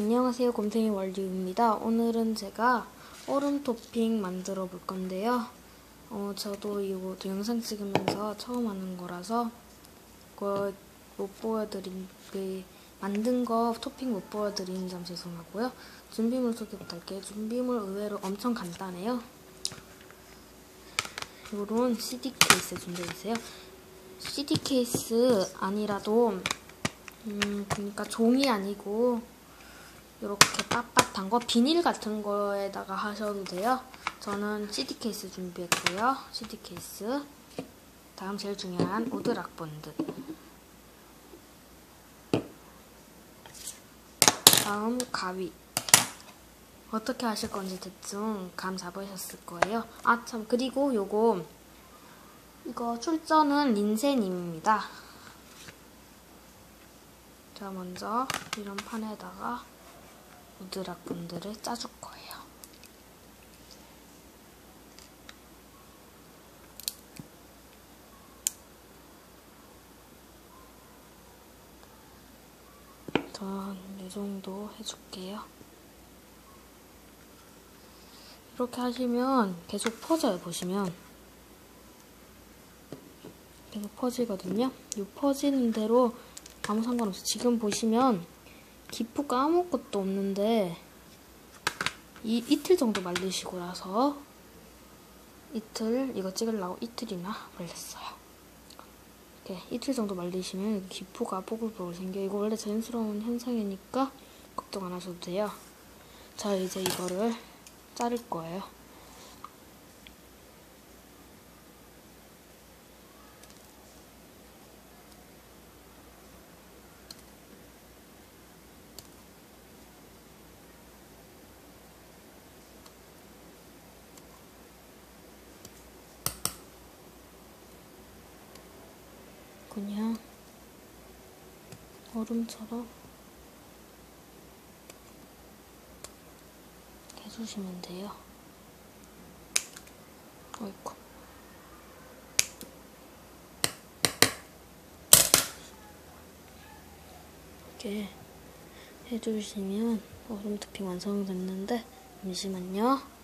안녕하세요 곰탱이 월류입니다. 오늘은 제가 얼음 토핑 만들어 볼 건데요. 어, 저도 이거 영상 찍으면서 처음 하는 거라서 그거 못 보여드린 그 만든 거 토핑 못 보여드리는 점 죄송하고요. 준비물 소개 부탁할게요. 준비물 의외로 엄청 간단해요. 요런 CD 케이스 준비해주세요. CD 케이스 아니라도 음 그러니까 종이 아니고 이렇게 빳빳한 거 비닐 같은 거에다가 하셔도 돼요. 저는 CD 케이스 준비했고요. CD 케이스 다음 제일 중요한 오드락 본드 다음 가위 어떻게 하실 건지 대충 감 잡으셨을 거예요. 아 참 그리고 요거 이거 출전은 린센입니다. 자 먼저 이런 판에다가 우드락 분들을 짜줄 거예요. 전이 정도 해줄게요. 이렇게 하시면 계속 퍼져요, 보시면. 계속 퍼지거든요. 이 퍼지는 대로 아무 상관없어요. 지금 보시면 기포가 아무것도 없는데 이, 이틀 정도 말리시고 나서 이틀 이거 찍으려고 이틀이나 말렸어요. 이렇게 이틀 정도 말리시면 기포가 뽀글뽀글 생겨요. 이거 원래 자연스러운 현상이니까 걱정 안 하셔도 돼요. 자 이제 이거를 자를 거예요. 그냥 얼음처럼 해주시면 돼요. 어이구. 이렇게 해주시면 얼음 토핑 완성됐는데 잠시만요.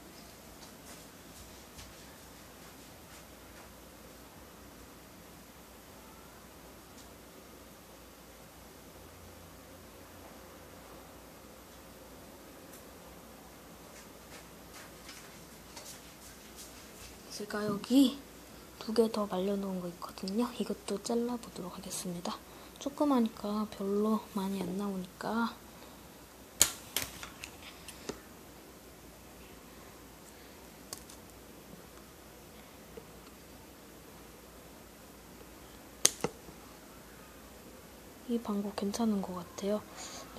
제가 여기 두 개 더 말려놓은 거 있거든요. 이것도 잘라보도록 하겠습니다. 조그마니까 별로 많이 안 나오니까 이 방법 괜찮은 것 같아요.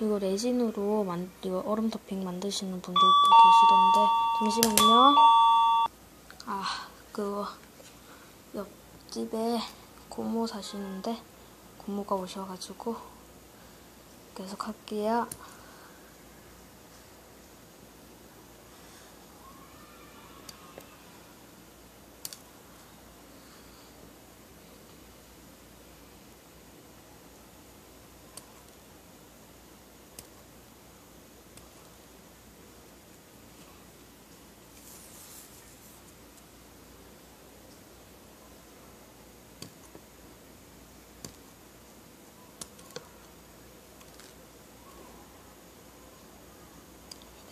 이거 레진으로 만, 이거 얼음 토핑 만드시는 분들도 계시던데 잠시만요. 아, 그거 옆집에 고모 사시는데 고모가 오셔가지고 계속 할게요.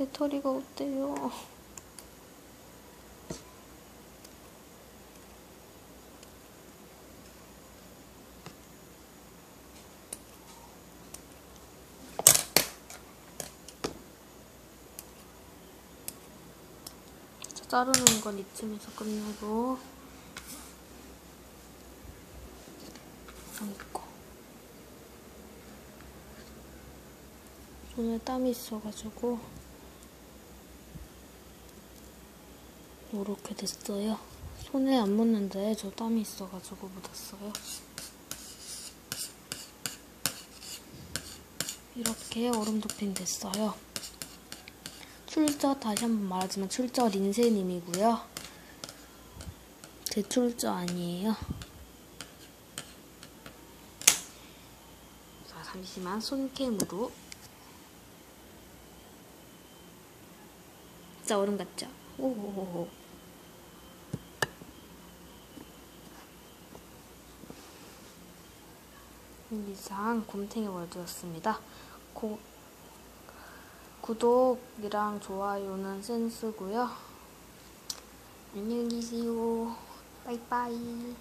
배터리가 어때요? 자, 자르는 건 이쯤에서 끝내고. 아이고 손에 땀이 있어가지고 이렇게 됐어요. 손에 안 묻는데 저 땀이 있어가지고 묻었어요. 이렇게 얼음 토핑 됐어요. 출저 다시 한번 말하지만 출저 린세님이고요. 제 출저 아니에요. 자 잠시만 손캠으로 진짜 얼음 같죠? 오호호호. 이상 곰탱이 월드였습니다. 고, 구독이랑 좋아요는 센스고요. 안녕히 계세요. 빠이빠이.